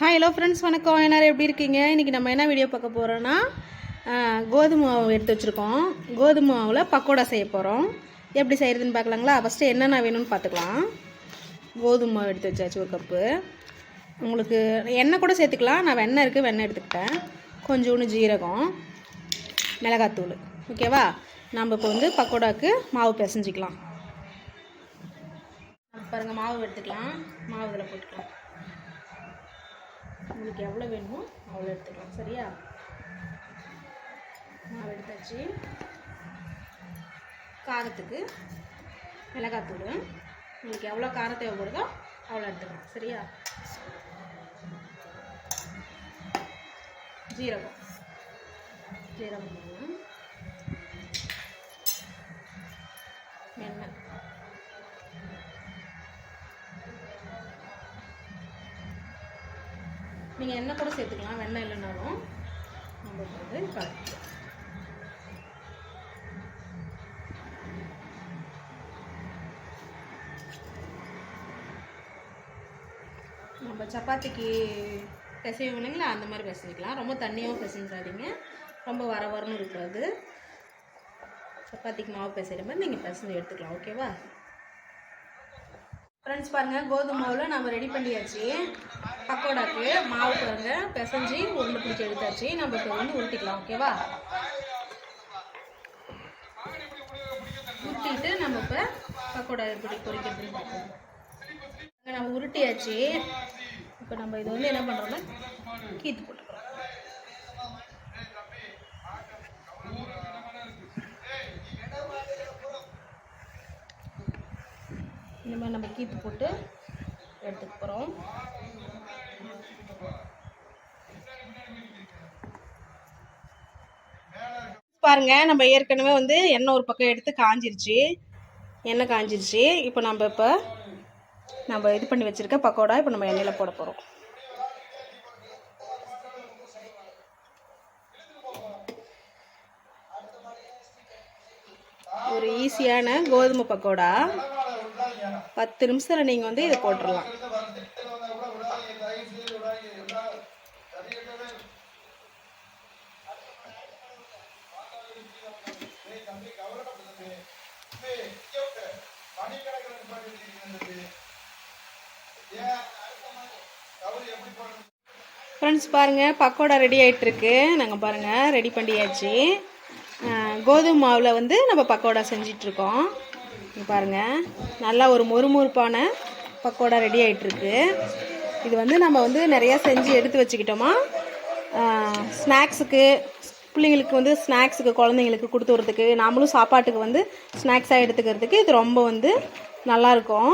Hi hello friends வணக்கம். எல்லோரும் எப்படி இருக்கீங்க? இன்றைக்கி நம்ம என்ன வீடியோ பார்க்க போகிறோன்னா கோதுமை மாவு எடுத்து வச்சுருக்கோம். கோதுமை மாவில் பக்கோடா செய்ய போகிறோம் எப்படி செய்கிறதுன்னு பார்க்கலாங்களா? ஃபஸ்ட்டு என்னென்ன வேணும்னு பார்த்துக்கலாம். கோதுமை மாவு எடுத்து வச்சாச்சு ஒரு கப்பு. உங்களுக்கு எண்ணெய் கூட சேர்த்துக்கலாம். நான் வெண்ணெய் இருக்குது வெண்ணெய் எடுத்துக்கிட்டேன். கொஞ்சோண்டு ஜீரகம் மிளகாத்தூள். ஓகேவா நம்ம இப்போ வந்து பக்கோடாவுக்கு மாவு பிசைஞ்சிக்கலாம். பாருங்கள் மாவு எடுத்துக்கலாம். மாவு இதில் போட்டுக்கலாம். உங்களுக்கு எவ்வளோ வேணுமோ அவ்வளோ எடுத்துக்கலாம். சரியா? மாவு எடுத்தாச்சு. காரத்துக்கு மிளகாத்தூள் உங்களுக்கு எவ்வளோ காரம் தேவைப்படுதோ அவ்வளோ எடுத்துக்கலாம். சரியா? ஜீரகம். ஜீரகம் நீங்கள் எண்ணெய் கூட சேர்த்துக்கலாம். வெண்ணெய் இல்லைனாலும். நம்ம வந்து நம்ம சப்பாத்திக்கு பிசைவோம் இல்லைங்களா? அந்த மாதிரி பிசைஞ்சிக்கலாம். ரொம்ப தண்ணியாகவும் பிசைஞ்சாதீங்க. ரொம்ப வர வரணும் இருக்காது. சப்பாத்திக்கு மாவு பிசைகிற மாதிரி நீங்கள் பிசைஞ்சு எடுத்துக்கலாம். ஓகேவா? ஃப்ரெண்ட்ஸ் பாருங்கள் கோதுமை மாவில் நம்ம ரெடி பண்ணியாச்சு. பக்கோடாக்கு மாவு பாருங்க பிசைஞ்சு உருண்டை பிடிச்சி எடுத்தாச்சு. நம்ம இப்போ வந்து உருட்டிக்கலாம் ஓகேவா உருட்டிட்டு நம்ம இப்போ பக்கோடா எப்படி பொறிக்கிறதுன்னு பார்ப்போம் நம்ம உருட்டியாச்சு. இப்போ நம்ம இது வந்து என்ன பண்ணுறோம்னா கீத்து போட்டுக்கிறோம். இந்த மாதிரி நம்ம கீத்து போட்டு எடுத்துக்க போகிறோம் பாருங்க நம்ம ஏற்கனவே வந்து எண்ணெய் ஒரு பக்கம் எடுத்து காஞ்சிருச்சு. எண்ணெய் காஞ்சிருச்சு. இப்போ நம்ம இப்போ நம்ம இது பண்ணி வச்சுருக்க பக்கோடா இப்போ நம்ம எண்ணெயில் போட போகிறோம் ஒரு ஈஸியான கோதுமை பக்கோடா. பத்து நிமிஷத்தில் நீங்கள் வந்து இதை போட்டுடலாம் ஃப்ரெண்ட்ஸ் பாருங்கள் பக்கோடா ரெடி ஆகிட்டுருக்கு நாங்கள் பாருங்கள் ரெடி பண்ணியாச்சு. கோதுமை மாவில் வந்து நம்ம பக்கோடா செஞ்சிட்ருக்கோம் பாருங்கள் நல்லா ஒரு மொறுமொறுப்பான பக்கோடா ரெடி ஆகிட்டுருக்கு இது வந்து நம்ம வந்து நிறையா செஞ்சு எடுத்து வச்சுக்கிட்டோமா? ஸ்நாக்ஸுக்கு பிள்ளைங்களுக்கு வந்து ஸ்நாக்ஸுக்கு குழந்தைங்களுக்கு கொடுத்து விட்றதுக்கு நாமளும் சாப்பாட்டுக்கு வந்து ஸ்நாக்ஸாக எடுத்துக்கிறதுக்கு இது ரொம்ப வந்து நல்லாயிருக்கும்.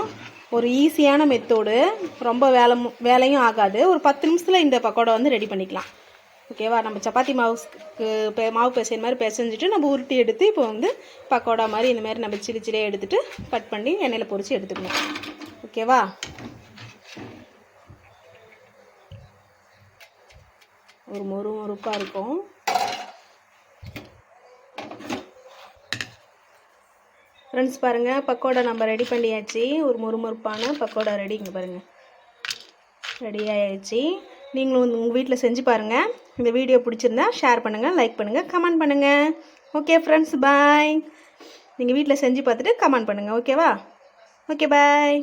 ஒரு ஈஸியான மெத்தோடு ரொம்ப வேலை மு- வேலையும் ஆகாது. ஒரு பத்து நிமிஷத்தில் இந்த பக்கோடா வந்து ரெடி பண்ணிக்கலாம். ஓகேவா நம்ம சப்பாத்தி மாவுக்கு மாவு பிசைற மாதிரி பிசைஞ்சிட்டு நம்ம உருட்டி எடுத்து இப்போ வந்து பக்கோடா மாதிரி இந்த மாதிரி நம்ம சிலி சிலியாக எடுத்துகிட்டு கட் பண்ணி எண்ணெயில் பொறிச்சு எடுத்துக்கணும். ஓகேவா ஒரு மொறு மொறுப்பாக இருக்கும். ஃப்ரெண்ட்ஸ் பாருங்கள் பக்கோடா நம்ம ரெடி பண்ணியாச்சு. ஒரு மொறுமொறுப்பான பக்கோடா ரெடி இங்கே பாருங்கள் ரெடி ஆயாச்சு. நீங்களும் உங்கள் வீட்டில் செஞ்சு பாருங்கள் இந்த வீடியோ பிடிச்சிருந்தா ஷேர் பண்ணுங்கள் லைக் பண்ணுங்கள் கமெண்ட் பண்ணுங்கள் ஓகே ஃப்ரெண்ட்ஸ் பாய் நீங்கள் வீட்டில் செஞ்சு பார்த்துட்டு கமெண்ட் பண்ணுங்கள் ஓகேவா ஓகே பாய்